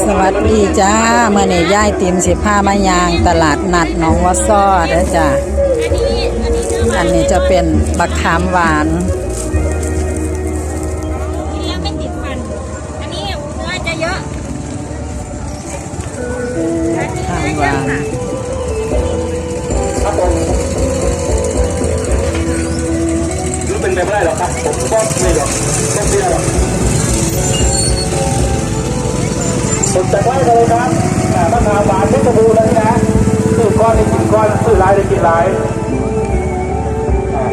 สวัสดีจ้าเมื่อนี้ย่ายติมสิผ้ามายางตลาดนัดหนองวัวซ้อเด้อจ้าอันนี้จะเป็นบักขามหวานกินแล้วไม่ติดฟันอันนี้เนื้อจะเยอะขามหวานครับผมหรือเป็นไปไม่ได้หรอกครับผมก็ไม่หรอกก็ไม่ได้หรอก ผมจะไว้เลยครับอ่ามะนาวหวานเพชรบูรณ์แล้วนี่นะซื้อก้อนได้กินก้อนซื้อหลายได้กินหลายอ่า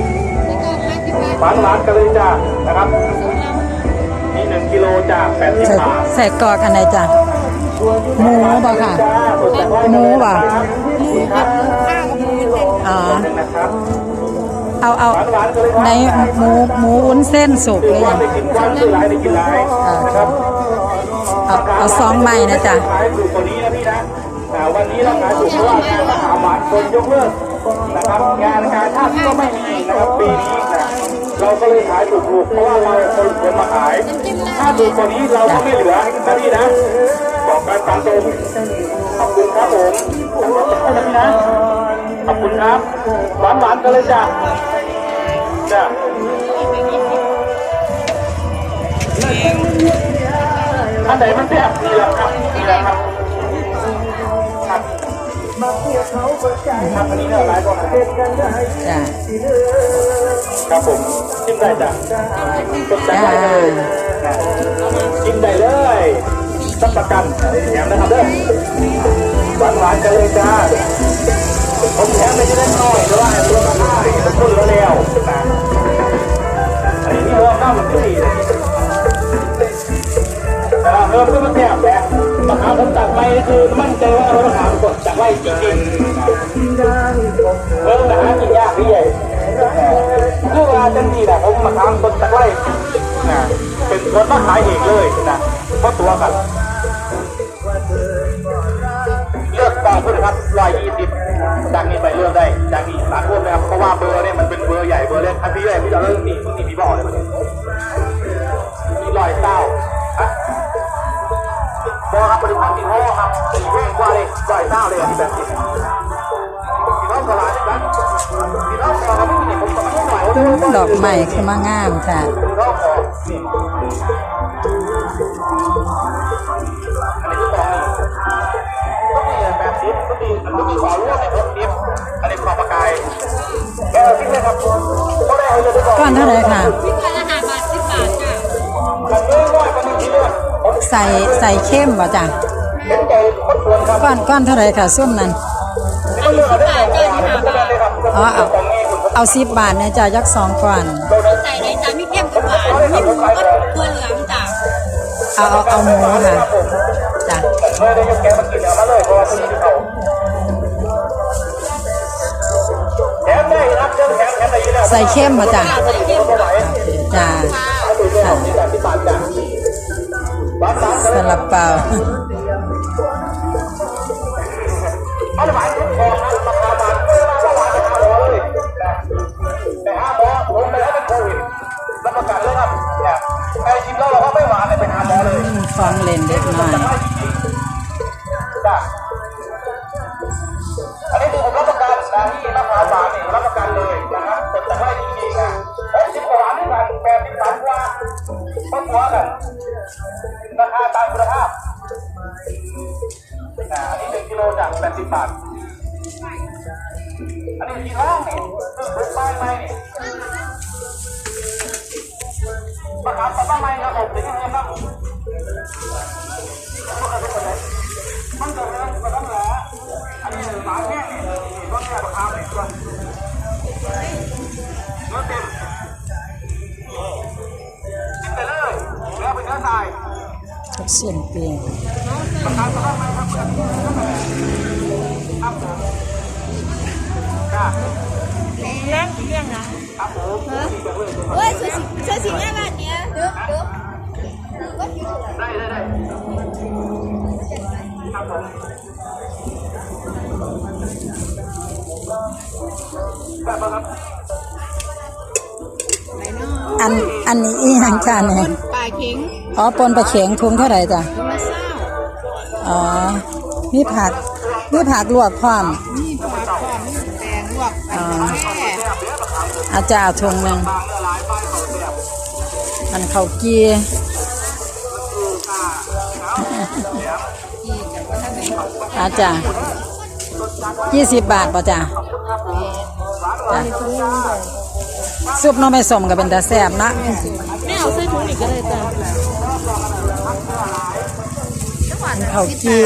หวานหวานกันเลยจ้านะครับนี่หนึ่งกิโลจ้าแปดสิบใส่บาทใส่กรอกอันไหนจ้ะหมูบ่ค่ะจ้าสนใจไว้หมูเลยบ่นะครับครับอ๋อนะครับเอาเอาหวานหวานกันเลยครับในหมูหมูวุ้นเส้นสุกซื้เลอยก้อนยังได้กินก้อนซื้อหลา เอาเอาซองใหม่นะจ๊ะขายถูกกว่านี้นะพี่นะแต่วันนี้เราขายถูกเพราะว่างานมหาหวานคนยกเลิกนะครับงานการชาก็ไม่มีนะครับปีนี้นะเราก็เลยขายถูกๆเพราะว่าเราคนคนมาขาย ถ้าถูกกว่านี้เราก็ไม่เหลือนะพี่นะบอกการตามตรงขอบคุณครับผมขอบคุณนะพี่นะขอบคุณครับหวานหวานๆกันเลยจ้ะจ้ะ อันไหนมันแซ่บนี่แหละครับนี่แหละครับครับครับอันนี้เนี่ยหลายกว่าจ้ะครับผมชิมได้จ้ะสนใจได้เลยนะชิมได้เลยรับประกันแถมนะครับเด้อหวานหวานๆกันเลยจ้าผมแถมไปจะได้น้อยแต่ว่าไอ้ตัวมันได้มันพุ่นแล้วแล้ว เออมันก็แซ่บแหละมะขามผมตัดไปคือมั่นใจว่าเรามะขามกดจากไว้จริงๆเออแต่หากินยากพี่ใหญ่คือว่าจังดีนะผมมาทำต้นตะไคร้นะเป็นรถมาขายเองเลยนะเพราะตัวกันเลือกต่อคุณนครับร้อยยี่สิบจากนี้ไปเลือกได้จากนี้ร้านพวกนะครับเพราะว่าเบอร์เนี่ยมันเป็นเบอร์ใหญ่เบอร์เล็กอันพี่ใหญ่พี่จะเริ่มนี่นี่พี่บอกเลยมัน งกว่าเลยร้อยเก้าเลยอะที่แบบนี้พี่น้องตลาดนี่กันพี่น้องตลาดไม่มีผมก็ไม่หน่อยดอกใหม่คือมางามค่ะรอบสองนี่อันนี้คือสองนี่ก็มีแบบทิปก็มีก็มีขอร่วมในรถทิปอันนี้ขอประกายแกทิ้งเลยครับก็ได้เอาเลยดีกว่าก้อนเท่าไหร่ค่ะพันละห้าบาทสิบบาทจ้ะกันเนื้อน้อยกันนิดเดียวผมใส่ใส่เข้มบ่จ้ะเห็นใจคนส่วนครับ ก้อนก้อนเท่าไหร่ค่ะส้มนั้นนี่ก็เลือกได้เลยครับอ๋อเอาเอาสิบบาทเนี่ยจ้ะยักสองก้อนใส่ในจานมีเข้มกับหวานไม่หมูก็ตัวเหลืองจ้ะเอาเอาเอาหมูค่ะจ้ะเลยได้ยกแกมากินเอามา องเลนเล็กน้อยจ้ะอันนี้คือผมรับประกันนะที่มะพร้าวหวานนี่รับประกันเลยนะครับแต่แต่ว่าจริงๆนะหกสิบกว่าหวานด้วยกันแปดสิบสามกว่าต้องหัวกันราคาตามคุณภาพนะอันนี้หนึ่งกิโลจากแปดสิบบาทอันนี้องนี่คือป็นป้ายไม้นี่มะขามป้ายไม้ครับผมเป็นยังไงครับมันจะเริ่มมาตั้งแต่อันนี้หมนี่ก็แค่ราคาเลยวเนื้อเต็มกินไปเลยเนื้อเป็นเนื้อทรายทุกเส้นเปียงราคาประมาณไหมครับครับผมจ้าแรงเรื่องนะครับ ผมเฮ้ยช่วยสิช่วยสิแม่บ้า ได้ได้ได้ครับผมแบบครับอันอันนี้อีหยังจ้าเนี่ยปลาเข็งอ๋อปนปลาเข็งทุงเท่าไหร่จ้ะมาเศ้าอ๋อมีผักมีผักลวกพร้อมนี่ผักก่อนนี่แตงลวกอ๋อแม่อาจารย์ถุงหนึ่งอันเขาวกียร์ อาจารย์ยี่สิบบาทป่ะจ้ะจ้ะซุปหน้องไม่สมก็เป็นตาแซ่บนะไม่เอาใส่ถุงอีกก็เลยจ้ะเขาวกี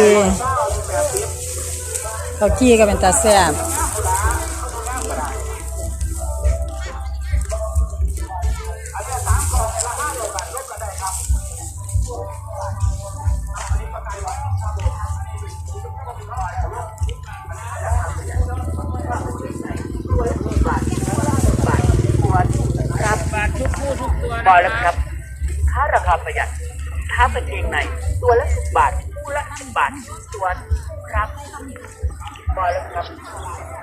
เขาวกีก็เป็นตาแซ่บครับ อกแล้วครับถ้าราคาประหยัดถ้าเป็นเองไหนตัวละสิบบาทคู่ละสิบบาทตัวครับบอกแล้วครับ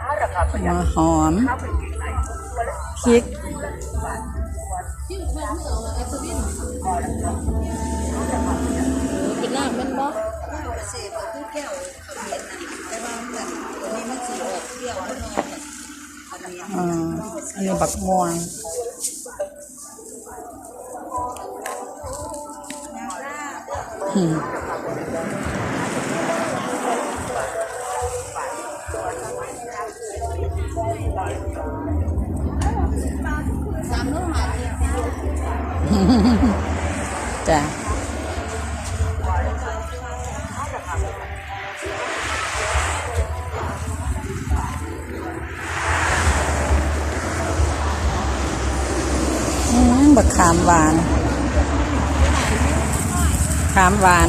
ถ้าราคาประหยัดหัวหอมถ้าเป็นเองไหนตัวละพริกเป็นน้ำมันบ่อ่าอันนี้บักม่วงอืมจ้ะอืม บักขามหวาน ขามหวาน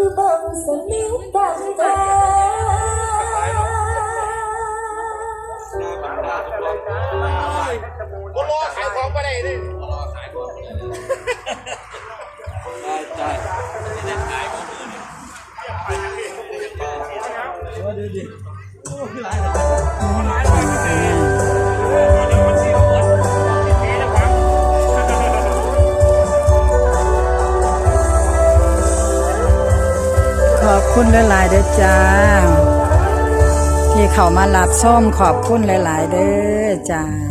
คือบางสนิทบางตา จ้า ที่เขามารับส้มขอบคุณหลาย ๆ เด้อจ้า